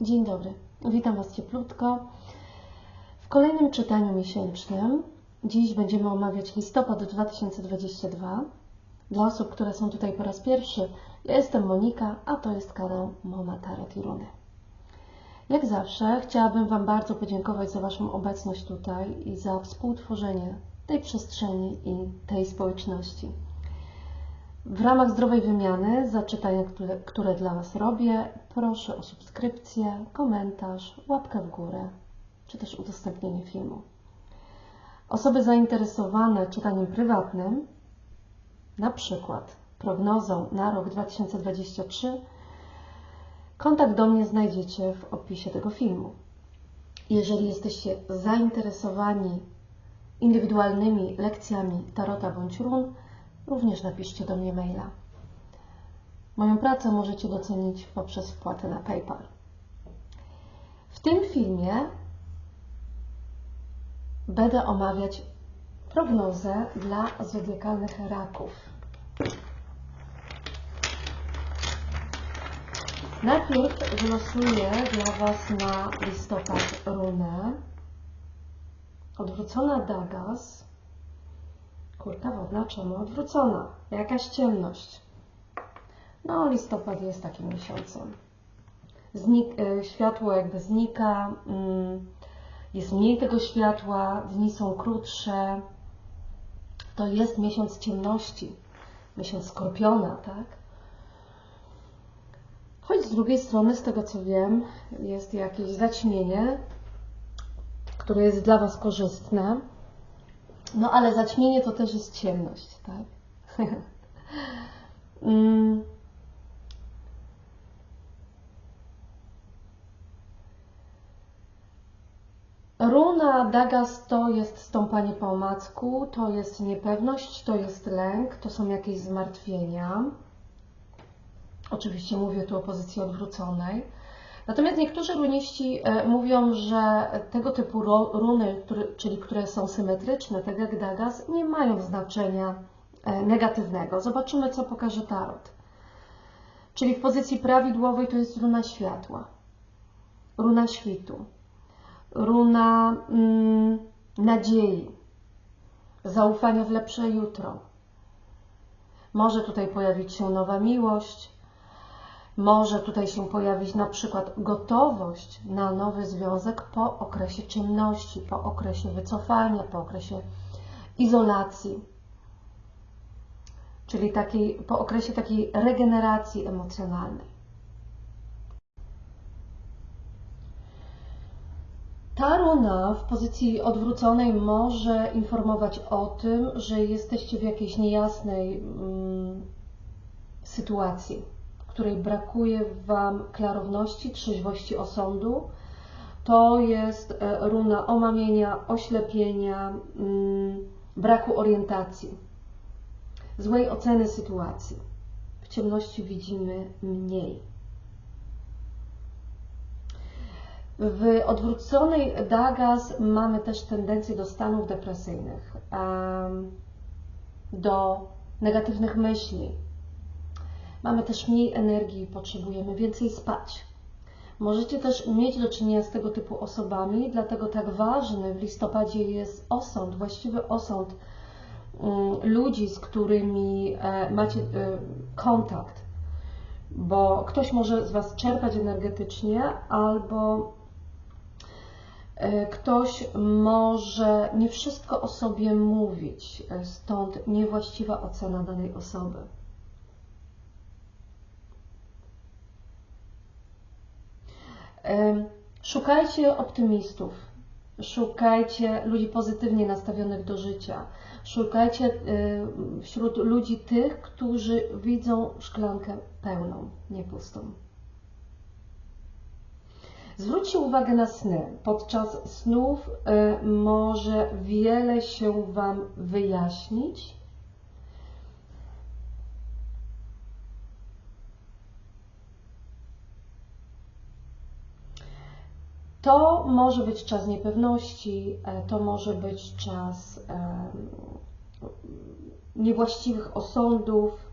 Dzień dobry, witam Was cieplutko. W kolejnym czytaniu miesięcznym dziś będziemy omawiać listopad 2022. Dla osób, które są tutaj po raz pierwszy, ja jestem Monika, a to jest kanał Moma Tarot i Runy. Jak zawsze chciałabym Wam bardzo podziękować za Waszą obecność tutaj i za współtworzenie tej przestrzeni i tej społeczności. W ramach zdrowej wymiany za czytania, które, które dla Was robię, proszę o subskrypcję, komentarz, łapkę w górę, czy też udostępnienie filmu. Osoby zainteresowane czytaniem prywatnym, na przykład prognozą na rok 2023, kontakt do mnie znajdziecie w opisie tego filmu. Jeżeli jesteście zainteresowani indywidualnymi lekcjami tarota bądź run, również napiszcie do mnie maila. Moją pracę możecie docenić poprzez wpłatę na PayPal. W tym filmie będę omawiać prognozę dla zodiakalnych raków. Najpierw wylosuję dla Was na listopad runę. Odwrócona Dagas. Kurka wodna, czemu odwrócona? Jakaś ciemność. No, listopad jest takim miesiącem. Znik, y, światło jakby znika, mm, jest mniej tego światła, dni są krótsze. To jest miesiąc ciemności, miesiąc skorpiona, tak? Choć z drugiej strony, z tego co wiem, jest jakieś zaćmienie, które jest dla Was korzystne. No ale zaćmienie to też jest ciemność, tak? mm. Runa Dagas to jest stąpanie po omacku, to jest niepewność, to jest lęk, to są jakieś zmartwienia. Oczywiście mówię tu o pozycji odwróconej. Natomiast niektórzy runiści e, mówią, że tego typu runy, czyli które są symetryczne, tak jak Dagas, nie mają znaczenia e, negatywnego. Zobaczymy, co pokaże Tarot. Czyli w pozycji prawidłowej to jest runa światła, runa świtu, runa mm, nadziei, zaufania w lepsze jutro. Może tutaj pojawić się nowa miłość, może tutaj się pojawić na przykład gotowość na nowy związek po okresie czynności, po okresie wycofania, po okresie izolacji, czyli takiej, po okresie takiej regeneracji emocjonalnej. Ta runa w pozycji odwróconej może informować o tym, że jesteście w jakiejś niejasnej mm, sytuacji której brakuje Wam klarowności, trzeźwości osądu. To jest e, runa omamienia, oślepienia, mm, braku orientacji, złej oceny sytuacji. W ciemności widzimy mniej. W odwróconej Dagas mamy też tendencję do stanów depresyjnych, do negatywnych myśli, Mamy też mniej energii, potrzebujemy więcej spać. Możecie też mieć do czynienia z tego typu osobami, dlatego tak ważny w listopadzie jest osąd, właściwy osąd mm, ludzi, z którymi e, macie e, kontakt, bo ktoś może z Was czerpać energetycznie, albo e, ktoś może nie wszystko o sobie mówić, stąd niewłaściwa ocena danej osoby. Szukajcie optymistów, szukajcie ludzi pozytywnie nastawionych do życia, szukajcie wśród ludzi tych, którzy widzą szklankę pełną, nie pustą. Zwróćcie uwagę na sny. Podczas snów może wiele się Wam wyjaśnić To może być czas niepewności, e, to może być czas niewłaściwych osądów,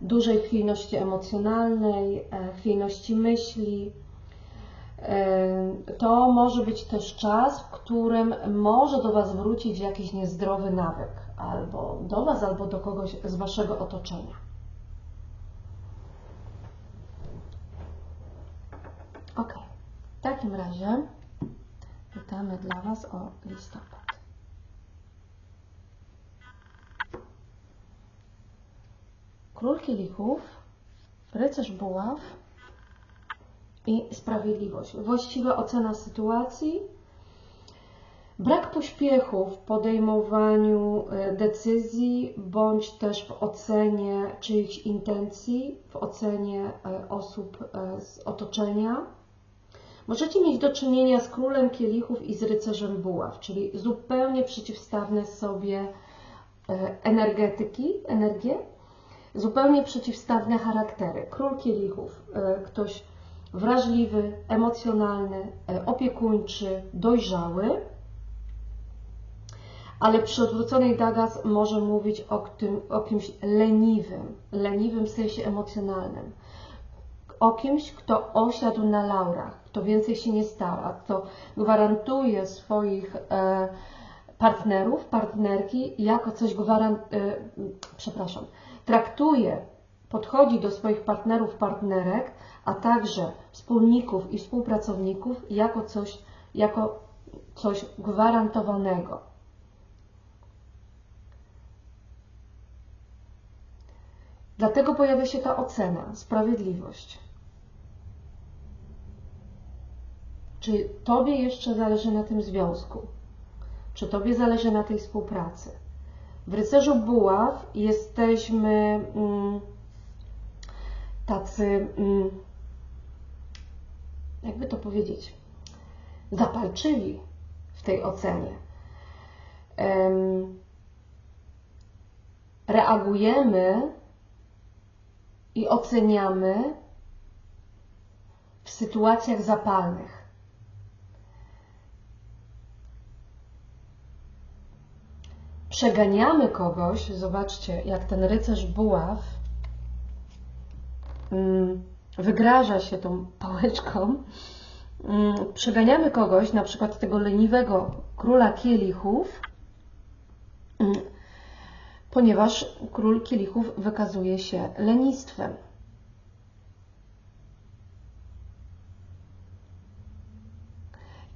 dużej chwiejności emocjonalnej, e, chwiejności myśli. Yy, To może być też czas, w którym może do Was wrócić jakiś niezdrowy nawyk, albo do Was, albo do kogoś z Waszego otoczenia. Ok, w takim razie pytamy dla Was o listopad. Król kielichów, rycerz buław i sprawiedliwość. Właściwa ocena sytuacji, brak pośpiechu w podejmowaniu e, decyzji, bądź też w ocenie czyichś intencji, w ocenie e, osób e, z otoczenia. Możecie mieć do czynienia z królem kielichów i z rycerzem buław, czyli zupełnie przeciwstawne sobie energetyki, energie, zupełnie przeciwstawne charaktery. Król kielichów, ktoś wrażliwy, emocjonalny, opiekuńczy, dojrzały, ale przy odwróconej Dagas może mówić o, tym, o kimś leniwym, leniwym w sensie emocjonalnym, o kimś, kto osiadł na laurach, kto więcej się nie stała, kto gwarantuje swoich e, partnerów, partnerki jako coś gwarant, e, przepraszam, traktuje, podchodzi do swoich partnerów, partnerek, a także wspólników i współpracowników jako coś, jako coś gwarantowanego. Dlatego pojawia się ta ocena, sprawiedliwość. Czy Tobie jeszcze zależy na tym związku? Czy Tobie zależy na tej współpracy? W rycerzu buław jesteśmy mm, tacy, mm, jakby to powiedzieć, zapalczywi w tej ocenie. Um, reagujemy i oceniamy w sytuacjach zapalnych. Przeganiamy kogoś, zobaczcie, jak ten rycerz buław mm, wygraża się tą pałeczką. Mm, przeganiamy kogoś, na przykład tego leniwego króla kielichów, mm, ponieważ król kielichów wykazuje się lenistwem.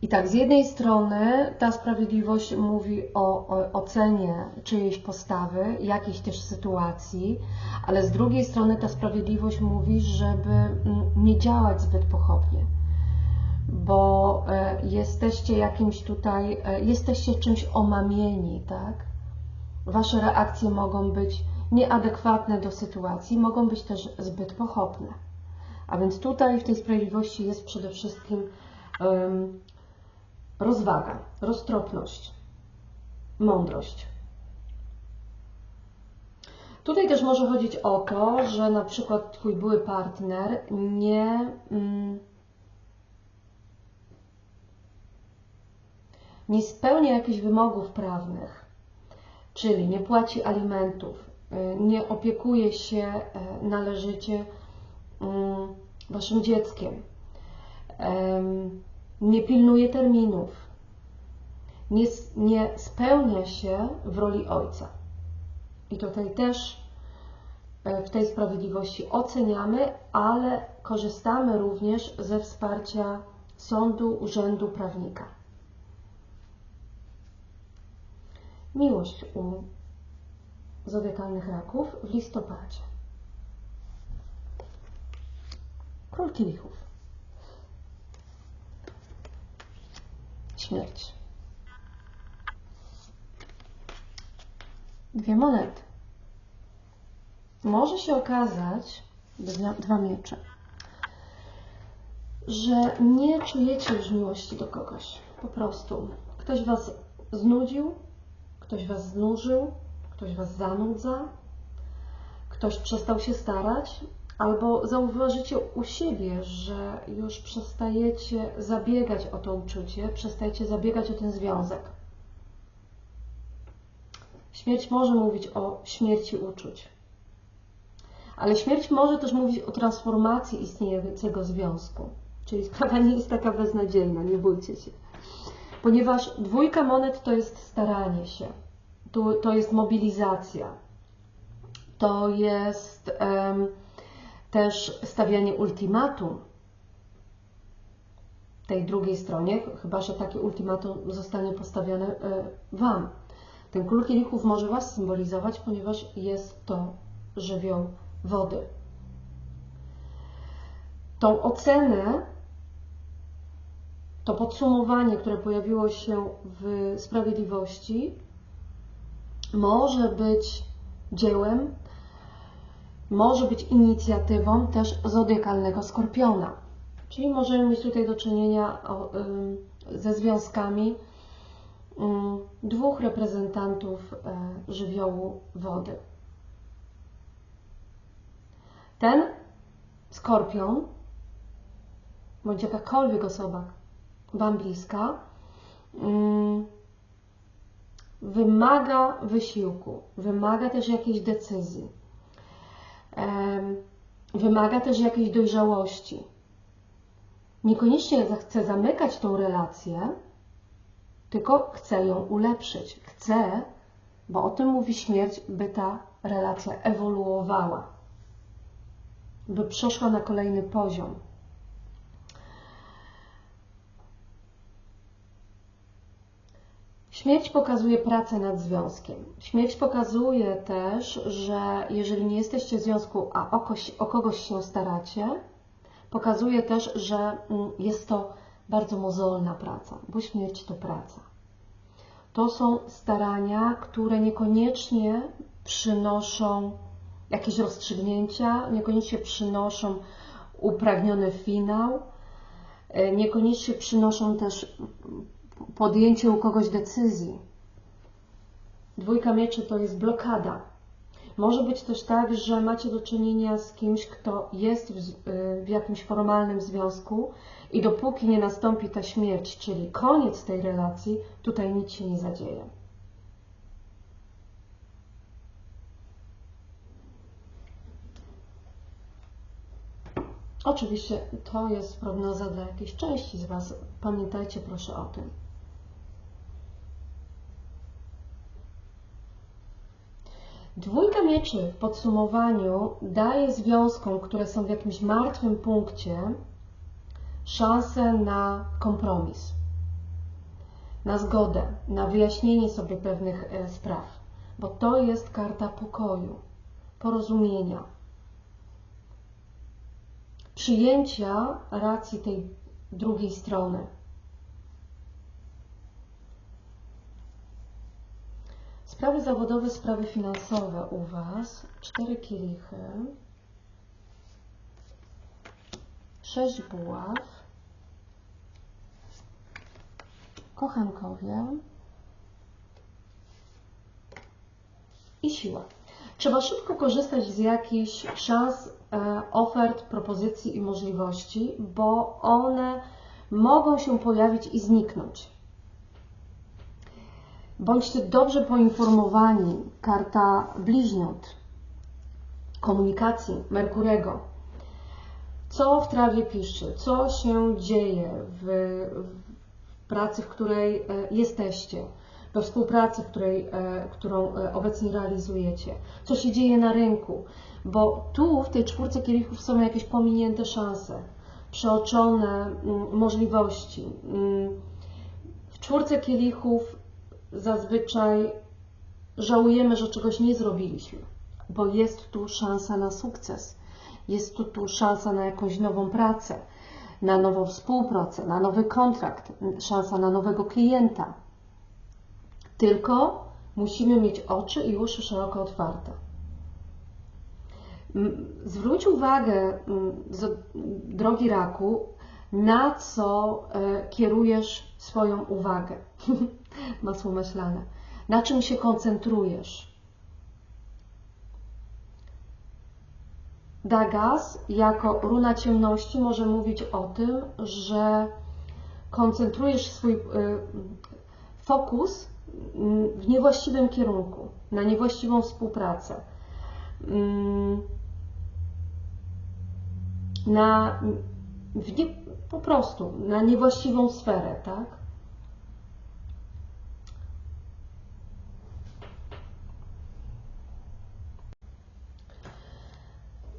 I tak, z jednej strony ta sprawiedliwość mówi o, o ocenie czyjejś postawy, jakiejś też sytuacji, ale z drugiej strony ta sprawiedliwość mówi, żeby mm, nie działać zbyt pochopnie, bo e, jesteście jakimś tutaj, e, jesteście czymś omamieni, tak? Wasze reakcje mogą być nieadekwatne do sytuacji, mogą być też zbyt pochopne. A więc tutaj w tej sprawiedliwości jest przede wszystkim rozwaga, roztropność, mądrość. Tutaj też może chodzić o to, że na przykład Twój były partner nie. Mm, nie spełnia jakichś wymogów prawnych, czyli nie płaci alimentów, y, nie opiekuje się e, należycie mm, waszym dzieckiem, nie pilnuje terminów, nie, nie spełnia się w roli ojca. I tutaj też e, w tej sprawiedliwości oceniamy, ale korzystamy również ze wsparcia sądu, urzędu, prawnika. Miłość u zodiakalnych raków w listopadzie. Król kielichów. Śmierć. Dwie monety. Może się okazać, dwa miecze, że nie czujecie już miłości do kogoś. Po prostu. Ktoś Was znudził, Ktoś Was znużył, ktoś Was zanudza, ktoś przestał się starać, albo zauważycie u siebie, że już przestajecie zabiegać o to uczucie, przestajecie zabiegać o ten związek. Śmierć może mówić o śmierci uczuć, ale śmierć może też mówić o transformacji istniejącego związku. Czyli sprawa nie jest taka beznadziejna, nie bójcie się. Ponieważ dwójka monet to jest staranie się, to, to jest mobilizacja, to jest um, też stawianie ultimatum tej drugiej stronie, chyba że takie ultimatum zostanie postawione e, Wam. Ten król kielichów może Was symbolizować, ponieważ jest to żywioł wody. Tą ocenę, to podsumowanie, które pojawiło się w sprawiedliwości, może być dziełem, może być inicjatywą też zodiakalnego skorpiona. Czyli możemy mieć tutaj do czynienia ze związkami dwóch reprezentantów e, żywiołu wody. Ten skorpion, bądź jakakolwiek osoba Wam bliska, wymaga wysiłku, wymaga też jakiejś decyzji, wymaga też jakiejś dojrzałości. Niekoniecznie chce zamykać tą relację, tylko chce ją ulepszyć. Chce, bo o tym mówi śmierć, by ta relacja ewoluowała, by przeszła na kolejny poziom. Śmierć pokazuje pracę nad związkiem. Śmierć pokazuje też, że jeżeli nie jesteście w związku, a o kogoś, o kogoś się staracie, pokazuje też, że mm, jest to bardzo mozolna praca, bo śmierć to praca. To są starania, które niekoniecznie przynoszą jakieś rozstrzygnięcia, niekoniecznie przynoszą upragniony finał, e, niekoniecznie przynoszą też podjęcie u kogoś decyzji. Dwójka mieczy to jest blokada. Może być też tak, że macie do czynienia z kimś, kto jest w, w, jakimś formalnym związku i dopóki nie nastąpi ta śmierć, czyli koniec tej relacji, tutaj nic się nie zadzieje. Oczywiście to jest prognoza dla jakiejś części z Was. Pamiętajcie proszę o tym. Dwójka mieczy w podsumowaniu daje związkom, które są w jakimś martwym punkcie, szansę na kompromis, na zgodę, na wyjaśnienie sobie pewnych e, spraw, bo to jest karta pokoju, porozumienia, przyjęcia racji tej drugiej strony. Sprawy zawodowe, sprawy finansowe u Was. Cztery kielichy. Sześć buław. Kochankowie. I siła. Trzeba szybko korzystać z jakichś szans, e, ofert, propozycji i możliwości, bo one mogą się pojawić i zniknąć. Bądźcie dobrze poinformowani. Karta bliźniąt, komunikacji Merkurego. Co w trawie pisze, co się dzieje w, w pracy, w której e, jesteście, we współpracy, której, e, którą e, obecnie realizujecie, co się dzieje na rynku, bo tu w tej czwórce kielichów są jakieś pominięte szanse, przeoczone mm, możliwości. Mm, w czwórce kielichów zazwyczaj żałujemy, że czegoś nie zrobiliśmy, bo jest tu szansa na sukces, jest tu, tu szansa na jakąś nową pracę, na nową współpracę, na nowy kontrakt, szansa na nowego klienta. Tylko musimy mieć oczy i uszy szeroko otwarte. Zwróć uwagę, drogi raku, na co e, kierujesz swoją uwagę. Masło maślane. Na czym się koncentrujesz? Dagas jako runa ciemności może mówić o tym, że koncentrujesz swój e, fokus mm, w niewłaściwym kierunku, na niewłaściwą współpracę, mm, na w nie, Po prostu na niewłaściwą sferę, tak?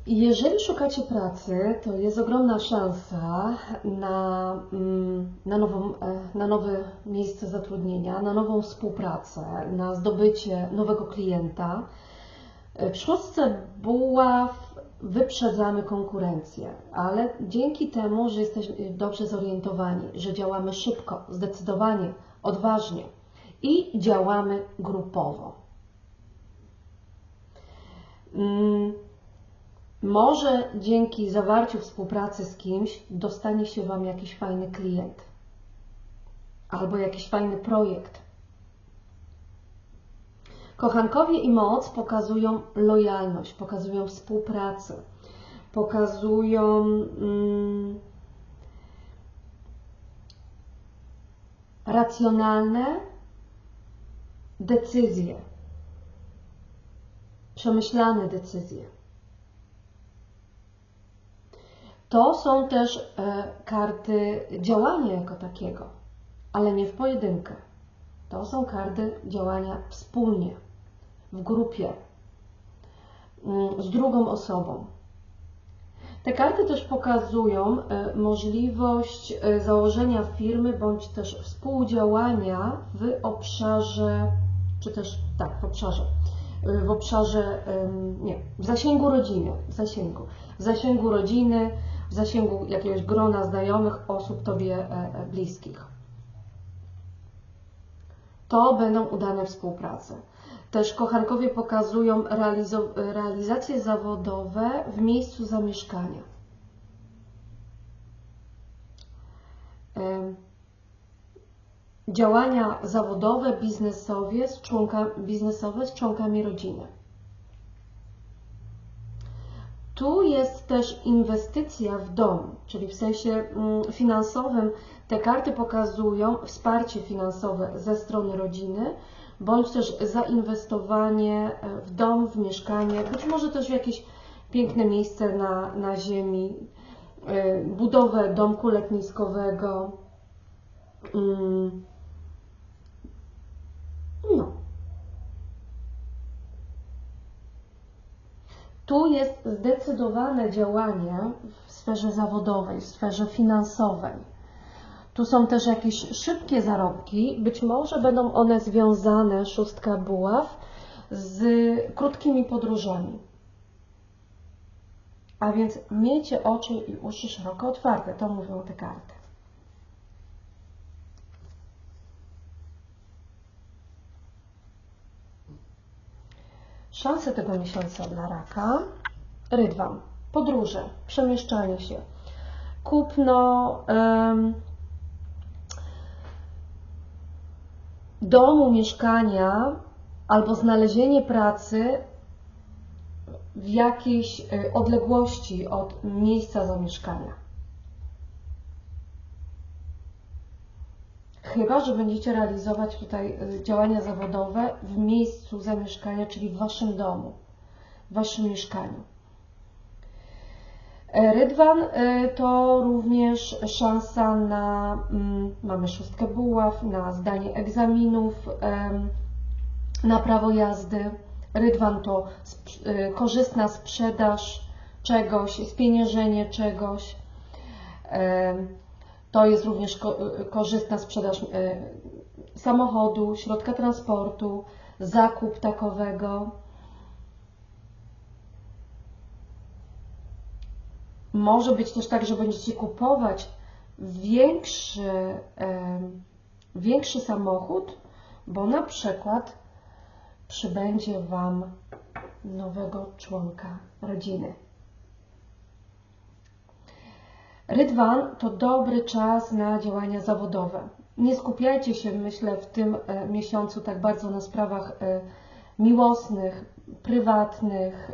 Jeżeli szukacie pracy, to jest ogromna szansa na, mm, na, nową, e, na nowe miejsce zatrudnienia, na nową współpracę, na zdobycie nowego klienta. E, w szóstce buław wyprzedzamy konkurencję, ale dzięki temu, że jesteśmy dobrze zorientowani, że działamy szybko, zdecydowanie, odważnie i działamy grupowo. Mm, może dzięki zawarciu współpracy z kimś dostanie się Wam jakiś fajny klient albo jakiś fajny projekt. Kochankowie i moc pokazują lojalność, pokazują współpracę, pokazują mm, racjonalne decyzje, przemyślane decyzje. To są też e, karty działania jako takiego, ale nie w pojedynkę. To są karty działania wspólnie, w grupie, mm, z drugą osobą. Te karty też pokazują e, możliwość e, założenia firmy bądź też współdziałania w obszarze, czy też tak, w obszarze, w obszarze, nie, w zasięgu rodziny, w zasięgu, w zasięgu rodziny, w zasięgu jakiegoś grona znajomych, osób Tobie e, e, bliskich. To będą udane współprace. Też kochankowie pokazują realizacje zawodowe w miejscu zamieszkania. Działania zawodowe, biznesowe z, członka, biznesowe z członkami rodziny. Tu jest też inwestycja w dom, czyli w sensie mm, finansowym te karty pokazują wsparcie finansowe ze strony rodziny, bądź też zainwestowanie e, w dom, w mieszkanie, być może też w jakieś piękne miejsce na, na ziemi, e, budowę domku letniskowego. Mm. No. Tu jest zdecydowane działanie w sferze zawodowej, w sferze finansowej. Tu są też jakieś szybkie zarobki, być może będą one związane, szóstka buław, z krótkimi podróżami. A więc miejcie oczy i uszy szeroko otwarte, to mówią te karty. Szanse tego miesiąca dla raka. Rydwan. Podróże, przemieszczanie się, kupno domu, mieszkania albo znalezienie pracy w jakiejś e, odległości od miejsca zamieszkania. Chyba, że będziecie realizować tutaj y, działania zawodowe w miejscu zamieszkania, czyli w Waszym domu, w Waszym mieszkaniu. E, Rydwan y, to również szansa na, mm, mamy szóstkę buław, na zdanie egzaminów, na prawo jazdy. Rydwan to y, korzystna sprzedaż czegoś, spieniężenie czegoś. To jest również korzystna sprzedaż e, samochodu, środka transportu, zakup takowego. Może być też tak, że będziecie kupować większy, większy samochód, bo na przykład przybędzie Wam nowego członka rodziny. Rydwan to dobry czas na działania zawodowe. Nie skupiajcie się, myślę, w tym e, miesiącu tak bardzo na sprawach e, miłosnych, prywatnych,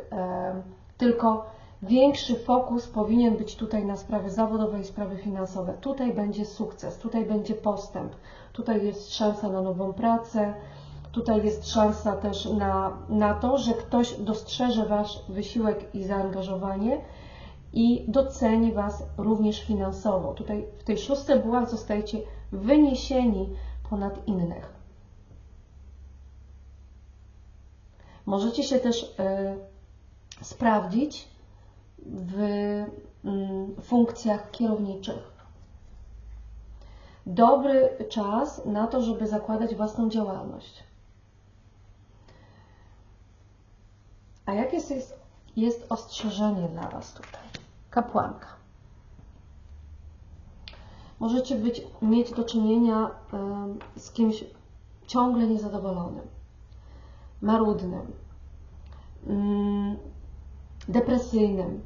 tylko większy fokus powinien być tutaj na sprawy zawodowe i sprawy finansowe. Tutaj będzie sukces, tutaj będzie postęp, tutaj jest szansa na nową pracę, tutaj jest szansa też na, na to, że ktoś dostrzeże Wasz wysiłek i zaangażowanie i doceni Was również finansowo. Tutaj w tej szóstej bułach zostajecie wyniesieni ponad innych. Możecie się też y, sprawdzić w y, funkcjach kierowniczych. Dobry czas na to, żeby zakładać własną działalność. A jakie jest, jest ostrzeżenie dla Was tutaj? Kapłanka. Możecie być, mieć do czynienia z kimś ciągle niezadowolonym, marudnym, y, depresyjnym.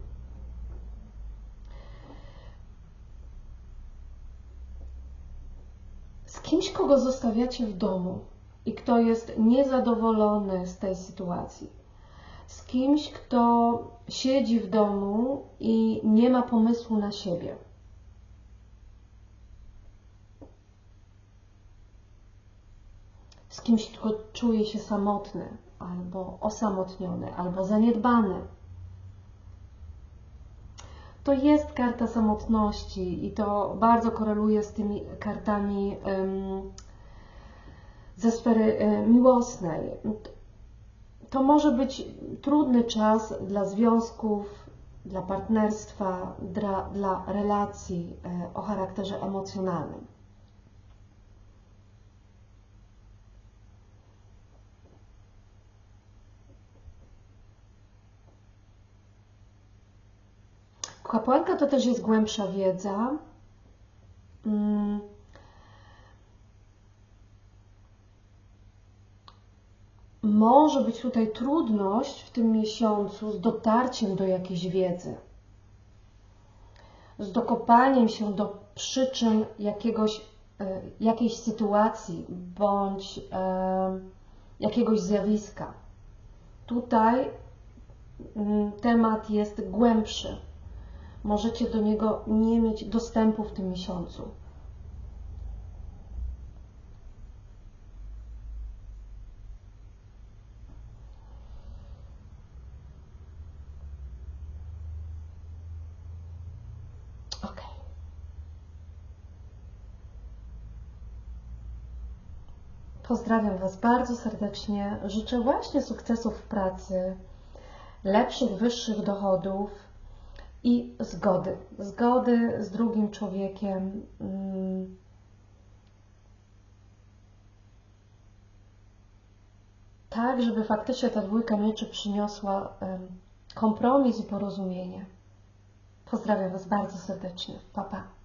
Z kimś, kogo zostawiacie w domu i kto jest niezadowolony z tej sytuacji z kimś, kto siedzi w domu i nie ma pomysłu na siebie. Z kimś, kto czuje się samotny, albo osamotniony, albo zaniedbany. To jest karta samotności i to bardzo koreluje z tymi kartami ze sfery um, miłosnej to może być trudny czas dla związków, dla partnerstwa, dla, dla relacji e, o charakterze emocjonalnym. Kapłanka to też jest głębsza wiedza. Hmm może być tutaj trudność w tym miesiącu z dotarciem do jakiejś wiedzy, z dokopaniem się do przyczyn jakiegoś, e, jakiejś sytuacji bądź e, jakiegoś zjawiska. Tutaj mm, temat jest głębszy. Możecie do niego nie mieć dostępu w tym miesiącu. Pozdrawiam Was bardzo serdecznie. Życzę właśnie sukcesów w pracy, lepszych, wyższych dochodów i zgody. Zgody z drugim człowiekiem. Mm. Tak, żeby faktycznie ta dwójka mieczy przyniosła kompromis i porozumienie. Pozdrawiam Was bardzo serdecznie. Pa, pa.